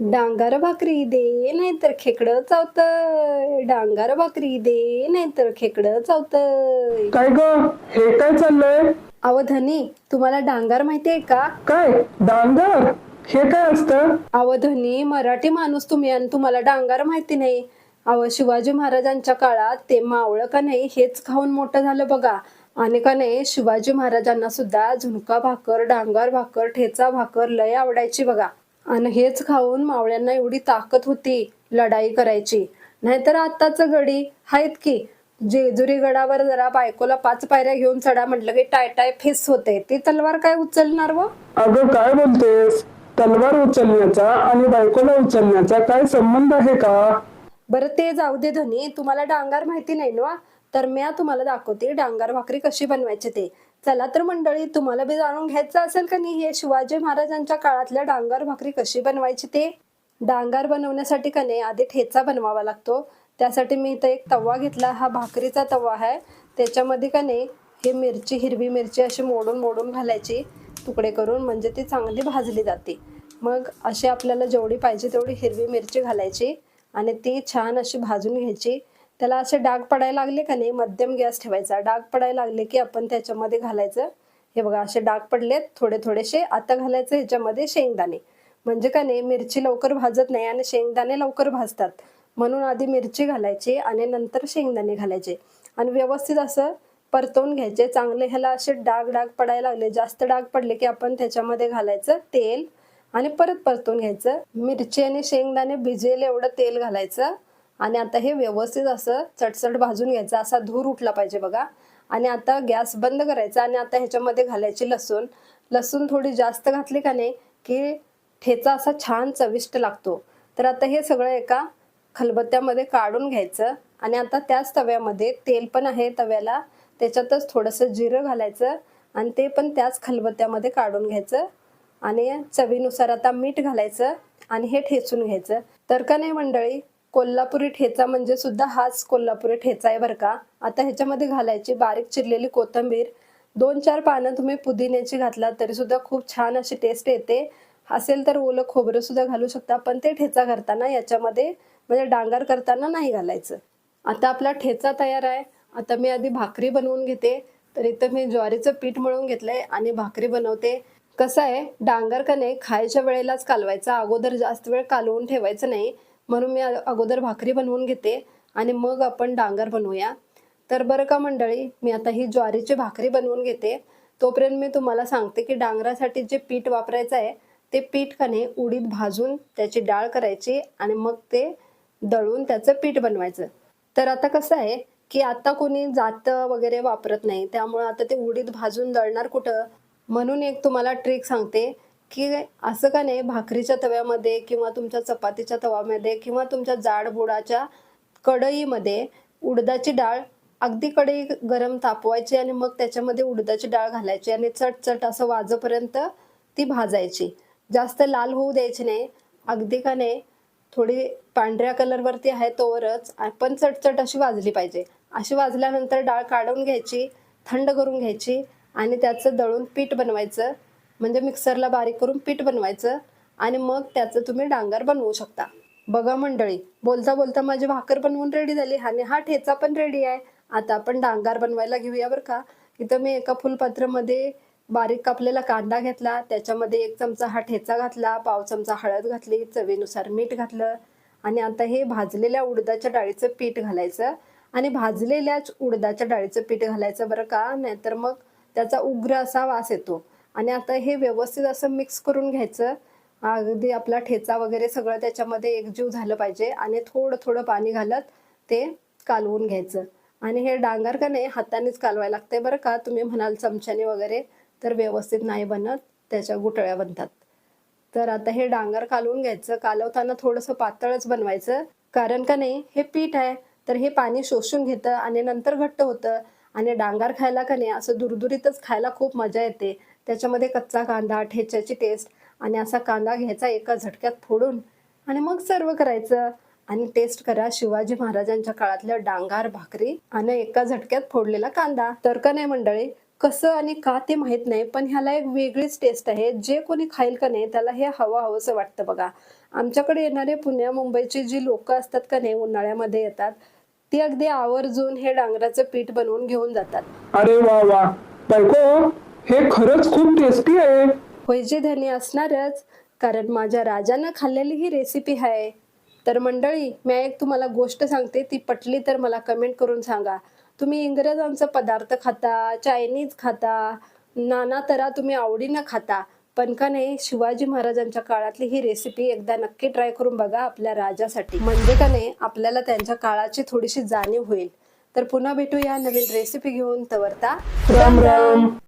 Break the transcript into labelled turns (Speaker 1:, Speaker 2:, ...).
Speaker 1: डांगार भाकरी दे नाहीतर खेकडं चावतंय. डांगार भाकरी दे नाहीतर खेकडं चावतंय.
Speaker 2: काय ग? हे काय चाललंय?
Speaker 1: अव धनी तुम्हाला डांगार माहिती आहे का?
Speaker 2: काय? डांगर? हे काय असतं?
Speaker 1: अव धनी मराठी माणूस तुम्ही आणि तुम्हाला डांगार माहिती नाही. अव शिवाजी महाराजांच्या काळात ते मावळं का नाही हेच खाऊन मोठं झालं बघा. आणि का नाही शिवाजी महाराजांना सुद्धा झुणका भाकर डांगार भाकर ठेचा भाकर लय आवडायची बघा. आणि हेच खाऊन मावळ्यांना एवढी ताकद होती लढाई करायची. नाहीतर आत्ताच गडी आहेत की जेजुरी गडावर जरा बायकोला पाच पायऱ्या घेऊन चढा म्हटलं की टाय टाय फेस होते. ती तलवार काय उचलणार व?
Speaker 2: अगं काय बोलतेस? तलवार उचलण्याचा आणि बायकोला उचलण्याचा काय संबंध आहे का?
Speaker 1: बरं ते जाऊ दे धनी. तुम्हाला डांगार माहिती नाही ना? तर मी तुम्हाला दाखवते डांगार भाकरी कशी बनवायची ते. चला तर मंडळी तुम्हाला बी जाणून घ्यायचं असेल का नाही? हे शिवाजी महाराजांच्या काळातल्या डांगर भाकरी कशी बनवायची ते? डांगर बनवण्यासाठी का नाही? आधी ठेचा बनवावा लागतो. त्यासाठी मी इथं एक तवा घेतला. हा भाकरीचा तवा आहे. त्याच्यामध्ये का नाही हे मिरची हिरवी मिरची अशी मोडून मोडून घालायची. तुकडे करून म्हणजे ती चांगली भाजली जाते. मग अशी आपल्याला जेवढी पाहिजे तेवढी हिरवी मिरची घालायची आणि ती छान अशी भाजून घ्यायची. त्याला असे डाग पडायला लागले का नाही? मध्यम गॅस ठेवायचा. डाग पडायला लागले की आपण त्याच्यामध्ये घालायचं. हे बघा असे डाग पडलेत थोडे थोडेसे. आता घालायचं ह्याच्यामध्ये शेंगदाणे. म्हणजे का नाही मिरची लवकर भाजत नाही आणि शेंगदाणे लवकर भाजतात. म्हणून आधी मिरची घालायची आणि नंतर शेंगदाणे घालायचे. आणि व्यवस्थित असं परतवून घ्यायचे. चांगले ह्याला असे डाग डाग पडायला लागले. जास्त डाग पडले की आपण त्याच्यामध्ये घालायचं तेल आणि परत परतून घ्यायचं. मिरची आणि शेंगदाणे भिजेल एवढं तेल घालायचं. आणि आता हे व्यवस्थित असं चटचट भाजून घ्यायचं असा धूर उठला पाहिजे बघा. आणि आता गॅस बंद करायचा आणि आता ह्याच्यामध्ये घालायची लसूण. लसूण थोडी जास्त घातली का नाही की ठेचा असा छान चविष्ट लागतो. तर आता हे सगळं एका खलबत्त्यामध्ये काढून घ्यायचं. आणि आता त्याच तव्यामध्ये तेल पण आहे तव्याला. त्याच्यातच थोडंसं जिरं घालायचं आणि ते पण त्याच खलबत्त्यामध्ये काढून घ्यायचं. आणि चवीनुसार आता मीठ घालायचं आणि हे ठेचून घ्यायचं. तर का नाही मंडळी कोल्हापुरी ठेचा म्हणजे सुद्धा हाच कोल्हापुरी ठेचा आहे बरं का. आता ह्याच्यामध्ये घालायची बारीक चिरलेली कोथिंबीर. दोन चार पानं तुम्ही पुदिन्याची घातला तरी सुद्धा खूप छान अशी टेस्ट येते. असेल तर ओलं खोबरं सुद्धा घालू शकता पण ते ठेचा करताना याच्यामध्ये म्हणजे डांगर करताना नाही घालायचं. आता आपला ठेचा तयार आहे. आता मी आधी भाकरी बनवून घेते. तर इथं मी ज्वारीचं पीठ मळून घेतलंय आणि भाकरी बनवते. कसं आहे डांगर का नाही खायच्या वेळेलाच कालवायचा. अगोदर जास्त वेळ कालवून ठेवायचं नाही. म्हणून मी अगोदर भाकरी बनवून घेते आणि मग आपण डांगर बनवूया. तर बरं का मंडळी मी आता ही ज्वारीची भाकरी बनवून घेते. तोपर्यंत मी तुम्हाला सांगते की डांगरासाठी जे पीठ वापरायचं आहे ते पीठ का नाही उडीद भाजून त्याची डाळ करायची आणि मग ते दळून त्याचं पीठ बनवायचं. तर आता कसं आहे की आता कोणी जातं वगैरे वापरत नाही त्यामुळं आता ते उडीद भाजून दळणार कुठं? म्हणून एक तुम्हाला ट्रिक सांगते. की असं का नाही? भाकरीच्या तव्यामध्ये किंवा तुमच्या चपातीच्या तव्यामध्ये किंवा तुमच्या जाडबुडाच्या कढईमध्ये उडदाची डाळ अगदी कढई गरम तापवायची आणि मग त्याच्यामध्ये उडदाची डाळ घालायची आणि चटचट असं वाजपर्यंत ती भाजायची. जास्त लाल होऊ द्यायची नाही. अगदी का नाही? थोडी पांढऱ्या कलरवरती आहे तोवरच. पण चटचट अशी वाजली पाहिजे. अशी वाजल्यानंतर डाळ काढून घ्यायची थंड करून घ्यायची आणि त्याचं दळून पीठ बनवायचं. म्हणजे मिक्सरला बारीक करून पीठ बनवायचं आणि मग त्याचं तुम्ही डांगर बनवू शकता. बघा मंडळी बोलता बोलता माझी भाकर बनवून रेडी झाली आणि हा ठेचा पण रेडी आहे. आता आपण डांगार बनवायला घेऊया बरं का? इथं मी एका फुलपात्रामध्ये बारीक कापलेला कांदा घेतला त्याच्यामध्ये एक चमचा हा ठेचा घातला पाव चमचा हळद घातली चवीनुसार मीठ घातलं आणि आता हे भाजलेल्या उडदाच्या डाळीचं पीठ घालायचं आणि भाजलेल्याच उडदाच्या डाळीचं पीठ घालायचं बरं का? नाहीतर मग त्याचा उग्र असा वास येतो. आणि आता हे व्यवस्थित असं मिक्स करून घ्यायचं. अगदी आपला ठेचा वगैरे सगळं त्याच्यामध्ये एकजीव झालं पाहिजे आणि थोडं थोडं पाणी घालत ते कालवून घ्यायचं. आणि हे डांगर का नाही हातानेच कालवायला लागते बरं का? तुम्ही म्हणाल चमच्याने वगैरे तर व्यवस्थित नाही बनत त्याच्या गुटळ्या बनतात. तर आता हे डांगर कालवून घ्यायचं. कालवताना थोडंसं पातळच बनवायचं. कारण का नाही हे पीठ आहे तर हे पाणी शोषून घेतं आणि नंतर घट्ट होतं. आणि डांगर खायला का नाही असं दुरदुरीतच खायला खूप मजा येते. त्याच्यामध्ये कच्चा कांदा ठेच्याची टेस्ट आणि असा कांदा घ्यायचा एका झटक्यात फोडून आणि मग सर्व करायचं. आणि टेस्ट करा शिवाजी महाराजांच्या काळातल्या डांगार भाकरी आणि एका झटक्यात फोडलेला कांदा. तर का नाही मंडळी? कसं आणि का ते माहीत नाही पण ह्याला एक वेगळीच टेस्ट आहे. जे कोणी खाईल का नाही त्याला हे हवं हवंसं वाटतं बघा. आमच्याकडे येणारे पुण्या मुंबईची जी लोक असतात का नाही उन्हाळ्यामध्ये येतात ती अगदी आवर्जून हे डांगराचं पीठ बनवून घेऊन जातात.
Speaker 2: अरे वा वा. हे खरंच खूप टेस्टी आहे.
Speaker 1: होय जे धनी असणारच कारण माझ्या राजानं खाल्लेली ही रेसिपी आहे. तर मंडळी मी एक तुम्हाला गोष्ट सांगते ती पटली तर मला कमेंट करून सांगा. तुम्ही इंग्रजांचा पदार्थ खाता चायनीज खाता नाना तरा तुम्ही आवडीनं खाता पण का नाही शिवाजी महाराजांच्या काळातली ही रेसिपी एकदा नक्की ट्राय करून बघा आपल्या राजासाठी. म्हणजे का नाही आपल्याला त्यांच्या काळाची थोडीशी जाणीव होईल. तर पुन्हा भेटूया नवीन रेसिपी घेऊन तवरता.
Speaker 2: राम राम.